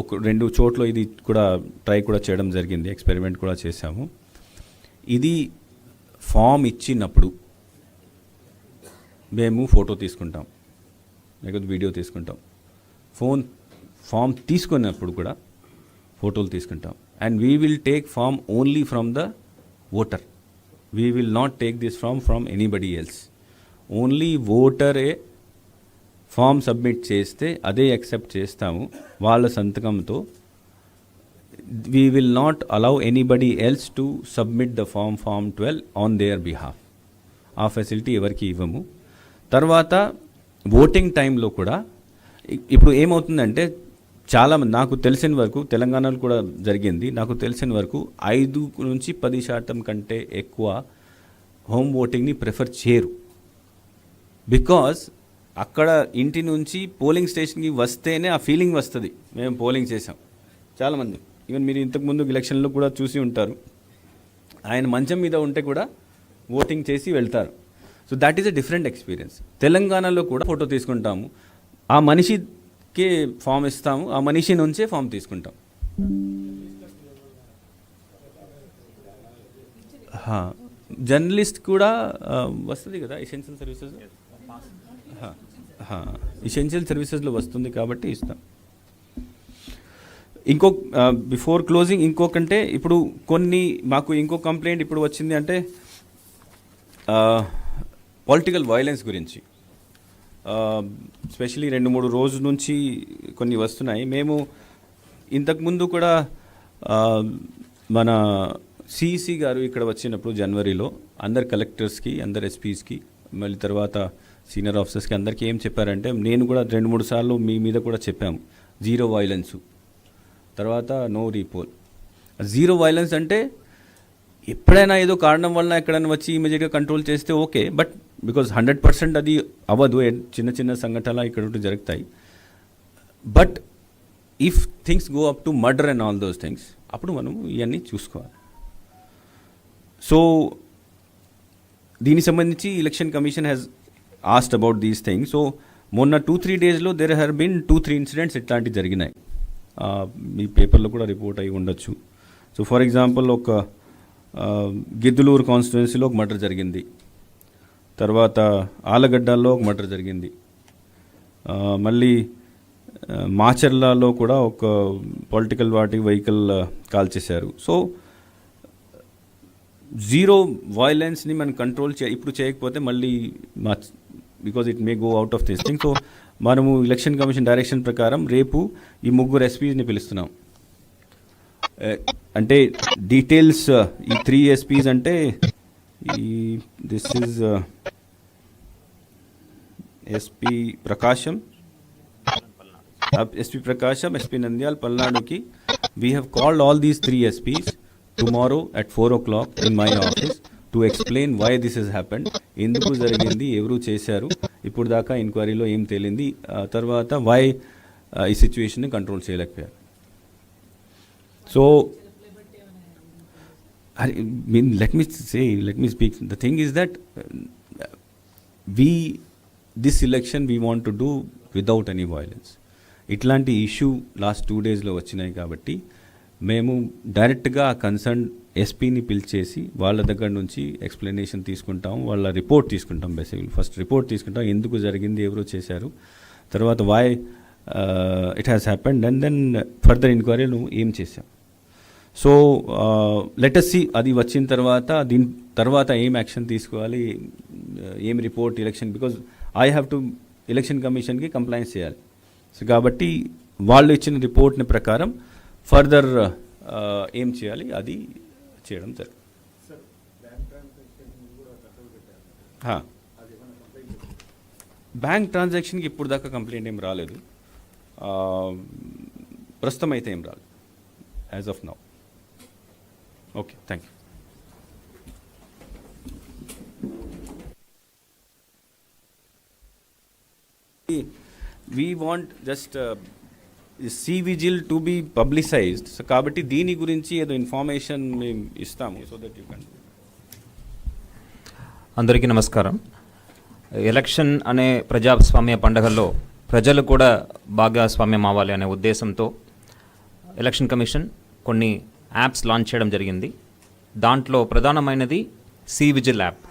ఒక రెండు చోట్ల ఇది కూడా ట్రై కూడా చేయడం జరిగింది ఎక్స్పెరిమెంట్ కూడా చేశాము. ఇది ఫామ్ ఇచ్చినప్పుడు మేము ఫోటో తీసుకుంటాం లేకపోతే వీడియో తీసుకుంటాం. ఫోన్ ఫామ్ తీసుకున్నప్పుడు కూడా ఫోటోలు తీసుకుంటాం. And we will take form only from the voter we will not take this from from anybody else only ఓటరే form submit చేస్తే అదే యాక్సెప్ట్ చేస్తాము వాళ్ళ సంతకంతో. We will not allow anybody else to submit the form form twelve on their behalf ఆ facility ఎవరికి ఇవ్వము. తర్వాత voting టైంలో కూడా ఇప్పుడు ఏమవుతుందంటే చాలా మంది నాకు తెలిసిన వరకు తెలంగాణలో కూడా జరిగింది. నాకు తెలిసిన వరకు ఐదు నుంచి పది శాతం కంటే ఎక్కువ హోమ్ ఓటింగ్ని ప్రిఫర్ చేయరు. బికాజ్ అక్కడ ఇంటి నుంచి పోలింగ్ స్టేషన్కి వస్తేనే ఆ ఫీలింగ్ వస్తుంది. మేము పోలింగ్ చేసాం చాలామంది ఈవెన్ మీరు ఇంతకుముందు ఎలక్షన్లో కూడా చూసి ఉంటారు. ఆయన మంచం మీద ఉంటే కూడా ఓటింగ్ చేసి వెళ్తారు. So that is a different experience తెలంగాణలో కూడా ఫోటో తీసుకుంటాము. ఆ మనిషికే ఫామ్ ఇస్తాము. ఆ మనిషి నుంచే ఫామ్ తీసుకుంటాం. జర్నలిస్ట్ కూడా వస్తుంది కదా ఎసెన్షియల్ సర్వీసెస్ ఇసెన్షియల్ సర్వీసెస్లో వస్తుంది కాబట్టి ఇస్తాం. ఇంకో బిఫోర్ క్లోజింగ్ ఇంకొకంటే ఇప్పుడు కొన్ని మాకు ఇంకో కంప్లైంట్ ఇప్పుడు వచ్చింది అంటే పొలిటికల్ వైలెన్స్ గురించి. స్పెషలీ రెండు మూడు రోజుల నుంచి కొన్ని వస్తున్నాయి. మేము ఇంతకుముందు కూడా మన సిఈసి గారు ఇక్కడ వచ్చినప్పుడు జనవరిలో అందరు కలెక్టర్స్కి అందరు ఎస్పీస్కి మళ్ళీ తర్వాత సీనియర్ ఆఫీసర్స్కి అందరికీ ఏం చెప్పారంటే నేను కూడా రెండు మూడు సార్లు మీ మీద కూడా చెప్పాము. Zero violence. తర్వాత నో రీపోల్. జీరో వైలెన్స్ అంటే ఎప్పుడైనా ఏదో కారణం వల్ల ఎక్కడైనా వచ్చి ఇమీడియట్గా కంట్రోల్ చేస్తే okay but because hundred percent అది అవ్వదు చిన్న చిన్న సంఘటనలు ఇక్కడ జరుగుతాయి. But if things go up to murder and all those things అప్పుడు మనం ఇవన్నీ చూసుకోవాలి. సో దీనికి సంబంధించి election commission has asked about these thing so మొన్న టూ త్రీ డేస్లో there have been two three incidents ఇట్లాంటివి జరిగినాయి. మీ పేపర్లో కూడా రిపోర్ట్ అయి ఉండొచ్చు. సో ఫర్ ఎగ్జాంపుల్ ఒక గిద్దులూరు కాన్స్టిట్యున్సీలో ఒక మర్డర్ జరిగింది. తర్వాత ఆలగడ్డల్లో ఒక మర్డర్ జరిగింది. మళ్ళీ మాచర్లలో కూడా ఒక పొలిటికల్ వాటి వెహికల్ కాల్చేశారు. సో జీరో వైలెన్స్ని మనం కంట్రోల్ చే ఇప్పుడు చేయకపోతే మళ్ళీ మా because it may go out of this thing so మనము ఎలక్షన్ కమిషన్ డైరెక్షన్ ప్రకారం రేపు ఈ ముగ్గురు ఎస్పీస్ని పిలుస్తున్నాం. అంటే డీటెయిల్స్ uh, ఈ త్రీ ఎస్పీస్ అంటే ఈ this is SP Prakasam SP Prakasam SP Nandyal పల్నాడుకి we have called all these three SPs tomorrow at four o'clock in my office to explain why this is happened ఎందుకు జరిగింది? ఎవరు చేశారు? ఇప్పుడు దాకా ఎంక్వైరీలో ఏం తేలింది? తర్వాత వై ఈ సిచ్యువేషన్ని కంట్రోల్ చేయలేకపోయారు. So mean let me say let me speak the thing is that we this election we want to do without any violence ఇట్లాంటి ఇష్యూ లాస్ట్ టూ డేస్లో వచ్చినాయి కాబట్టి మేము డైరెక్ట్గా ఆ కన్సర్న్ ఎస్పీని పిలిచేసి వాళ్ళ దగ్గర నుంచి ఎక్స్ప్లెనేషన్ తీసుకుంటాం వాళ్ళ రిపోర్ట్ తీసుకుంటాం బేసిక్లీ. ఫస్ట్ రిపోర్ట్ తీసుకుంటాం ఎందుకు జరిగింది ఎవరు చేశారు. తర్వాత why it has happened and then further ఎంక్వైరీలు నువ్వు ఏం చేశాం. సో లెటస్ సి అది వచ్చిన తర్వాత దీని తర్వాత ఏం యాక్షన్ తీసుకోవాలి uh, ఏం report election because I have to election కమిషన్కి కంప్లైంట్ చేయాలి. సో కాబట్టి వాళ్ళు ఇచ్చిన రిపోర్ట్ని ప్రకారం ఫర్దర్ ఏం చేయాలి? అది చేయడం జరుగుతుంది. బ్యాంక్ ట్రాన్సాక్షన్కి ఇప్పుడు దాకా కంప్లైంట్ ఏం రాలేదు. ప్రస్తుతం అయితే ఏం రాలేదు. As of now okay thank you we want just C vigil to be publicized so కాబట్టి దీని గురించి ఏదో ఇన్ఫర్మేషన్ మేము ఇస్తాము సో దట్ యూ కెన్ అందరికీ నమస్కారం. ఎలక్షన్ అనే ప్రజాస్వామ్య పండుగల్లో ప్రజలు కూడా భాగస్వామ్యం అవ్వాలి అనే ఉద్దేశంతో ఎలక్షన్ కమిషన్ కొన్ని యాప్స్ లాంచ్ చేయడం జరిగింది. దాంట్లో ప్రధానమైనది C vigil app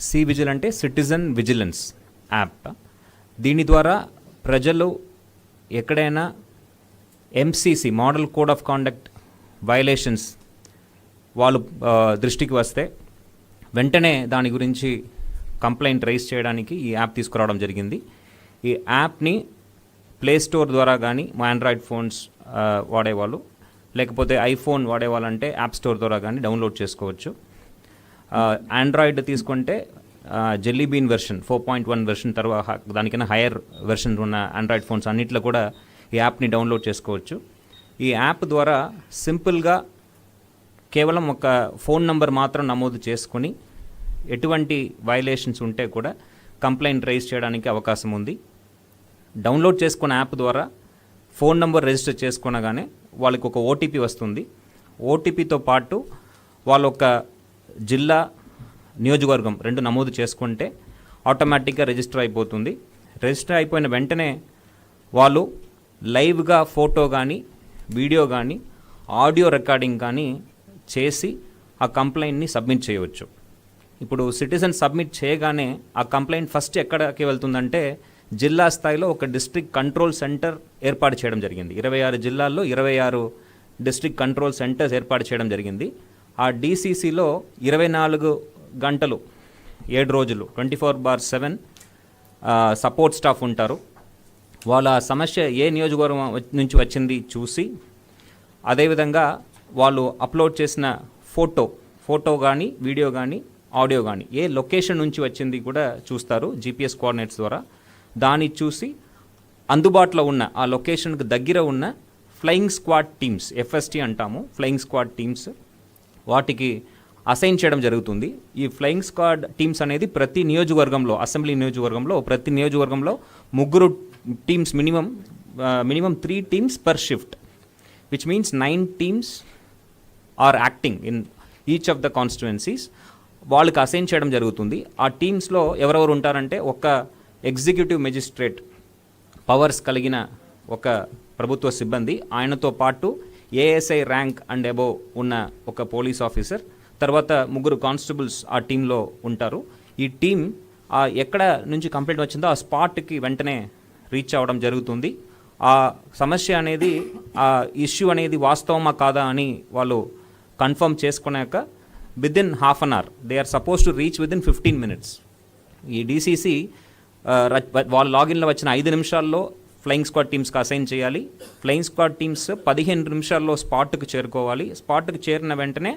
C vigil అంటే సిటిజన్ విజిలెన్స్ యాప్ దీని ద్వారా ప్రజలు ఎక్కడైనా MCC model code of conduct violations వాళ్ళు దృష్టికి వస్తే వెంటనే దాని గురించి కంప్లైంట్ రైజ్ చేయడానికి ఈ యాప్ తీసుకురావడం జరిగింది. ఈ యాప్ని ప్లే స్టోర్ ద్వారా కానీ మా ఆండ్రాయిడ్ ఫోన్స్ వాడేవాళ్ళు లేకపోతే ఐఫోన్ వాడేవాళ్ళంటే యాప్ స్టోర్ ద్వారా కానీ డౌన్లోడ్ చేసుకోవచ్చు. ఆండ్రాయిడ్ తీసుకుంటే jelly bean version four point one version తర్వాత దానికైనా హైయర్ వెర్షన్ ఉన్న ఆండ్రాయిడ్ ఫోన్స్ అన్నిట్లో కూడా ఈ యాప్ని డౌన్లోడ్ చేసుకోవచ్చు. ఈ యాప్ ద్వారా సింపుల్గా కేవలం ఒక ఫోన్ నంబర్ మాత్రం నమోదు చేసుకొని ఎటువంటి వైలేషన్స్ ఉంటే కూడా కంప్లైంట్ రైజ్ చేయడానికి అవకాశం ఉంది. డౌన్లోడ్ చేసుకున్న యాప్ ద్వారా ఫోన్ నంబర్ రిజిస్టర్ చేసుకునగానే వాళ్ళకి ఒక ఓటీపీ వస్తుంది. ఓటీపీతో పాటు వాళ్ళొక జిల్లా నియోజకవర్గం రెండు నమోదు చేసుకుంటే ఆటోమేటిక్గా రిజిస్టర్ అయిపోతుంది. రిజిస్టర్ అయిపోయిన వెంటనే వాళ్ళు లైవ్గా ఫోటో కానీ వీడియో కానీ ఆడియో రికార్డింగ్ కానీ చేసి ఆ కంప్లైంట్ని సబ్మిట్ చేయవచ్చు. ఇప్పుడు సిటిజన్ సబ్మిట్ చేయగానే ఆ కంప్లైంట్ ఫస్ట్ ఎక్కడికి వెళ్తుందంటే జిల్లా స్థాయిలో ఒక డిస్ట్రిక్ట్ కంట్రోల్ సెంటర్ ఏర్పాటు చేయడం జరిగింది. ఇరవై ఆరు జిల్లాల్లో ఇరవై ఆరు డిస్ట్రిక్ట్ కంట్రోల్ సెంటర్స్ ఏర్పాటు చేయడం జరిగింది. ఆ డీసీసీలో ఇరవై నాలుగు గంటలు ఏడు రోజులు twenty four bar seven support staff ఉంటారు. వాళ్ళ సమస్య ఏ నియోజకవర్గం నుంచి వచ్చింది చూసి అదేవిధంగా వాళ్ళు అప్లోడ్ చేసిన ఫోటో ఫోటో కానీ వీడియో కానీ ఆడియో కానీ ఏ లొకేషన్ నుంచి వచ్చింది కూడా చూస్తారు జీపీఎస్ కోఆర్డినేట్స్ ద్వారా. దాన్ని చూసి అందుబాటులో ఉన్న ఆ లొకేషన్కి దగ్గర ఉన్న ఫ్లయింగ్ స్క్వాడ్ టీమ్స్ ఎఫ్ఎస్టీ అంటాము ఫ్లయింగ్ స్క్వాడ్ టీమ్స్ వాటికి అసైన్ చేయడం జరుగుతుంది. ఈ ఫ్లయింగ్ స్క్వాడ్ టీమ్స్ అనేది ప్రతి నియోజకవర్గంలో అసెంబ్లీ నియోజకవర్గంలో ప్రతి నియోజకవర్గంలో ముగ్గురు teams minimum minimum three teams per shift. Which means nine teams are acting in each of the constituencies వాళ్ళకి అసైన్ చేయడం జరుగుతుంది. ఆ టీమ్స్లో ఎవరెవరు ఉంటారంటే ఒక ఎగ్జిక్యూటివ్ మెజిస్ట్రేట్ పవర్స్ కలిగిన ఒక ప్రభుత్వ సిబ్బంది. ఆయనతో పాటు ఏఎస్ఐ ర్యాంక్ అండ్ అబోవ్ ఉన్న ఒక పోలీస్ ఆఫీసర్ తర్వాత ముగ్గురు కానిస్టేబుల్స్ ఆ టీంలో ఉంటారు. ఈ టీం ఎక్కడ నుంచి కంప్లైంట్ వచ్చిందో ఆ స్పాట్కి వెంటనే రీచ్ అవ్వడం జరుగుతుంది. ఆ సమస్య అనేది ఆ ఇష్యూ అనేది వాస్తవమా కాదా అని వాళ్ళు కన్ఫర్మ్ చేసుకున్నాక within half an hour they are suppose to reach within fifteen minutes. ఈ డీసీసీ వాళ్ళ లాగిన్లో వచ్చిన ఐదు నిమిషాల్లో ఫ్లయింగ్ స్క్వాడ్ టీమ్స్కి అసైన్ చేయాలి. ఫ్లయింగ్ స్క్వాడ్ టీమ్స్ పదిహేను నిమిషాల్లో స్పాట్కి చేరుకోవాలి. స్పాట్కి చేరిన వెంటనే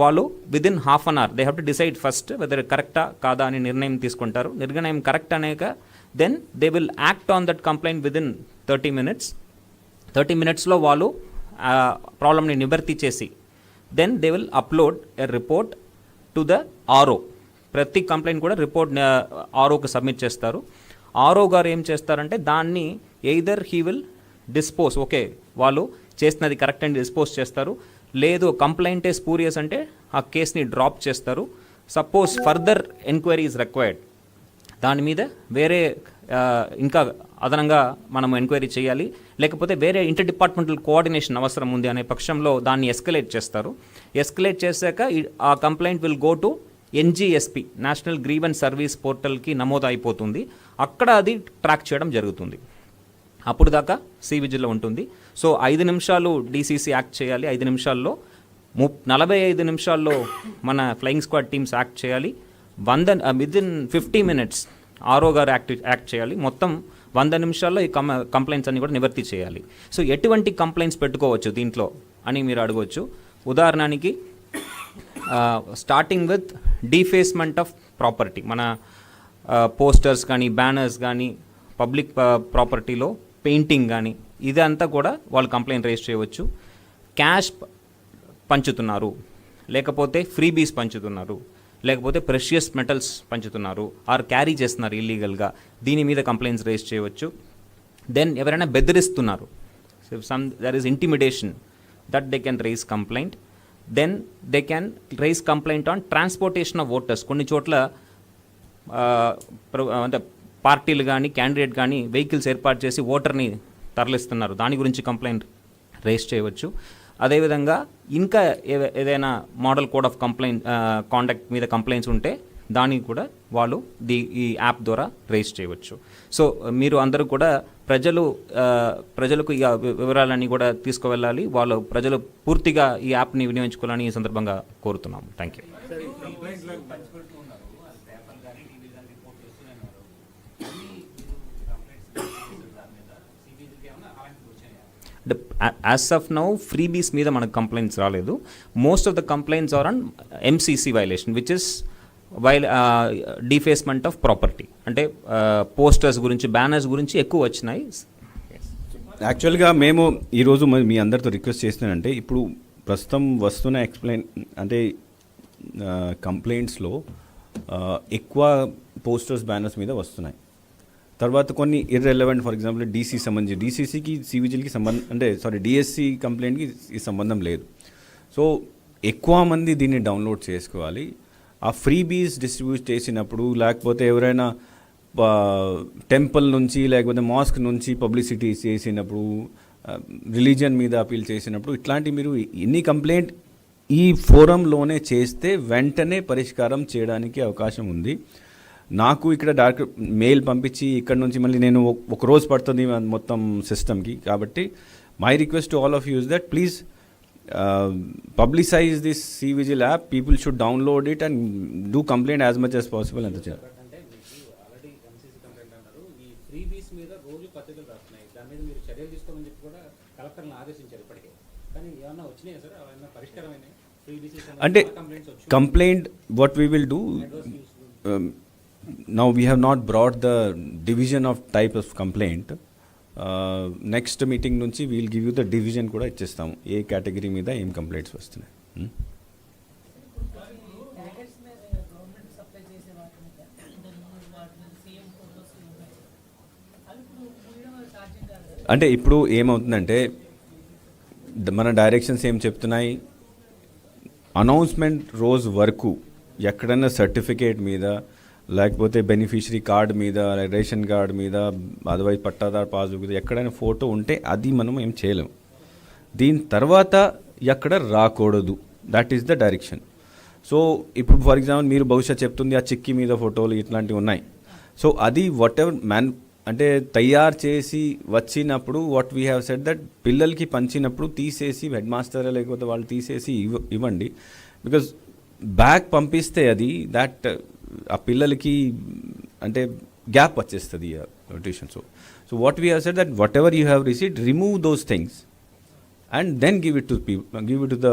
వాళ్ళు within half an hour they have to decide first whether కరెక్టా కాదా అని నిర్ణయం తీసుకుంటారు. నిర్ణయం కరెక్ట్ అనేక then they will act on that complaint within thirty minutes thirty మినిట్స్లో వాళ్ళు ప్రాబ్లమ్ని నివర్తి చేసి then they will upload a report to the RO ప్రతి కంప్లైంట్ కూడా రిపోర్ట్ ఆర్ఓకి సబ్మిట్ చేస్తారు. ఆర్ఓ గారు ఏం చేస్తారంటే దాన్ని either he will dispose okay వాళ్ళు చేసినది కరెక్ట్ అని డిస్పోజ్ చేస్తారు. లేదు కంప్లైంటే స్పూరియస్ అంటే ఆ కేసుని డ్రాప్ చేస్తారు. Suppose further enquiry is required దాని మీద వేరే ఇంకా అదనంగా మనం ఎంక్వైరీ చేయాలి. లేకపోతే వేరే ఇంటర్ డిపార్ట్మెంటల్ కోఆర్డినేషన్ అవసరం ఉంది అనే పక్షంలో దాన్ని ఎస్కలేట్ చేస్తారు. ఎస్కలేట్ చేశాక ఆ complaint will go to NGSP national grievance service పోర్టల్కి నమోదు అయిపోతుంది అక్కడ అది ట్రాక్ చేయడం జరుగుతుంది. అప్పుడు దాకా సి విజిల్లో ఉంటుంది. సో ఐదు నిమిషాలు డీసీసీ యాక్ట్ చేయాలి. ఐదు నిమిషాల్లో ము నలభై ఐదు నిమిషాల్లో మన ఫ్లయింగ్ స్క్వాడ్ టీమ్స్ యాక్ట్ చేయాలి. వంద విద్ ఇన్ ఫిఫ్టీ మినిట్స్ ఆరో గారు యాక్ట్ యాక్ట్ చేయాలి. మొత్తం వంద నిమిషాల్లో ఈ కం కంప్లైంట్స్ అన్ని కూడా నివర్తి చేయాలి. సో ఎటువంటి కంప్లైంట్స్ పెట్టుకోవచ్చు దీంట్లో అని మీరు అడగవచ్చు ఉదాహరణకి starting with defacement of property మన పోస్టర్స్ కానీ బ్యానర్స్ కానీ పబ్లిక్ ప్రాపర్టీలో పెయింటింగ్ కానీ ఇదంతా కూడా వాళ్ళు కంప్లైంట్ రేస్ చేయవచ్చు. క్యాష్ పంచుతున్నారు. లేకపోతే ఫ్రీబీస్ పంచుతున్నారు. లేకపోతే ప్రెషియస్ మెటల్స్ పంచుతున్నారు. ఆర్ క్యారీ చేస్తున్నారు ఇల్లీగల్గా. దీని మీద కంప్లైంట్స్ రేజ్ చేయవచ్చు. దెన్ ఎవరైనా బెదిరిస్తున్నారు. Some there is intimidation that they can raise complaint then they can raise complaint on transportation of voters కొన్ని చోట్ల అంటే పార్టీలు కానీ క్యాండిడేట్ కానీ వెహికల్స్ ఏర్పాటు చేసి ఓటర్ని తరలిస్తున్నారు. దాని గురించి కంప్లైంట్ రేస్ చేయవచ్చు. అదేవిధంగా ఇంకా ఏ- ఏదైనా model code of complaint conduct మీద కంప్లైంట్స్ ఉంటే దానికి కూడా వాళ్ళు ది ఈ యాప్ ద్వారా రేస్ చేయవచ్చు. సో మీరు అందరూ కూడా ప్రజలు ప్రజలకు ఈ వి- వివరాలన్నీ కూడా తీసుకువెళ్ళాలి. వాళ్ళు ప్రజలు పూర్తిగా ఈ యాప్ని వినియోగించుకోవాలని ఈ సందర్భంగా కోరుతున్నాము. థ్యాంక్ యూ అంటే యాజ్ ఆఫ్ నౌ ఫ్రీబీస్ మీద మనకు కంప్లైంట్స్ రాలేదు. Most of the complaints are on MCC violation which is while defacement of property అంటే పోస్టర్స్ గురించి బ్యానర్స్ గురించి ఎక్కువ వచ్చినాయి. యాక్చువల్గా మేము ఈరోజు మరి మీ అందరితో రిక్వెస్ట్ చేస్తున్నానంటే ఇప్పుడు ప్రస్తుతం వస్తున్న ఎక్స్ప్లెయిన్ అంటే uh, కంప్లైంట్స్లో uh, ఎక్కువ పోస్టర్స్ బ్యానర్స్ మీద వస్తున్నాయి. తర్వాత కొన్ని ఇర్రెలవెంట్ ఫర్ ఎగ్జాంపుల్ డీసీ సంబంధించి డీసీసీకి సివిజిల్కి సంబంధం అంటే సారీ డిఎస్సి కంప్లైంట్కి ఈ సంబంధం లేదు. సో ఎక్కువ మంది దీన్ని డౌన్లోడ్ చేసుకోవాలి. ఆ ఫ్రీ బీస్ డిస్ట్రిబ్యూట్ చేసినప్పుడు లేకపోతే ఎవరైనా టెంపుల్ నుంచి లేకపోతే మాస్క్ నుంచి పబ్లిసిటీ చేసినప్పుడు రిలీజియన్ మీద అపీల్ చేసినప్పుడు ఇట్లాంటి మీరు ఎన్ని కంప్లైంట్ ఈ ఫోరంలోనే చేస్తే వెంటనే పరిష్కారం చేయడానికి అవకాశం ఉంది. నాకు ఇక్కడ డాక్టర్ మెయిల్ పంపించి ఇక్కడ నుంచి మళ్ళీ నేను ఒక- రోజు పడుతుంది మొత్తం సిస్టమ్కి కాబట్టి my request to all of you's that please publicise this C vigil app people should download it and do complaint as much as possible ఎంత చేయాలి అంటే complaint what we will do now we have not brought the division of type of complaint next meeting నుంచి we'll give you the division కూడా ఇచ్చేస్తాము. ఏ category మీద ఏం complaints వస్తున్నాయి. Hmm? అంటే ఇప్పుడు ఏమవుతుందంటే మన డైరెక్షన్స్ ఏం చెప్తున్నాయి? అనౌన్స్మెంట్ రోజు వరకు ఎక్కడైనా సర్టిఫికేట్ మీద లేకపోతే బెనిఫిషరీ కార్డ్ మీద రేషన్ కార్డ్ మీద అదర్వైజ్ పట్టాదార్ పాస్బుక్ మీద ఎక్కడైనా ఫోటో ఉంటే అది మనం ఏం చేయలేం. దీని తర్వాత ఎక్కడ రాకూడదు. That is the direction so ఇప్పుడు ఫర్ ఎగ్జాంపుల్ మీరు బహుశా చెప్తుంది ఆ చిక్కి మీద ఫోటోలు ఇట్లాంటివి ఉన్నాయి. సో అది వాట్ ఎవర్ మ్యాన్ అంటే తయారు చేసి వచ్చినప్పుడు what we have set that పిల్లలకి పంచినప్పుడు తీసేసి హెడ్ మాస్టర్ లేకపోతే వాళ్ళు తీసేసి ఇవ్వ ఇవ్వండి. బికాజ్ బ్యాగ్ పంపిస్తే అది దాట్ ఆ పిల్లలకి అంటే గ్యాప్ వచ్చేస్తుంది tuition so so what we have that whatever you have received remove those things and then give it to people give it to the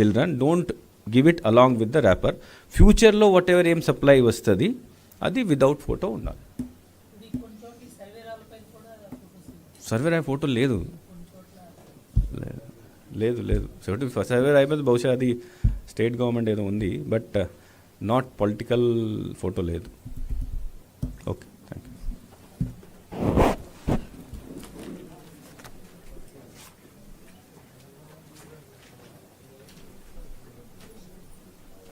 children don't give it along with the wrapper ఫ్యూచర్లో whatever ఏం supply వస్తుంది అది without photo ఉండాలి. సర్వేర్ కొన్ని survey photo లేదు. లేదు లేదు. లేదు సర్వే సర్వే అయిపోతే బహుశా అది స్టేట్ గవర్నమెంట్ ఏదో ఉంది బట్ నాట్ పొలిటికల్ ఫోటో లేదు.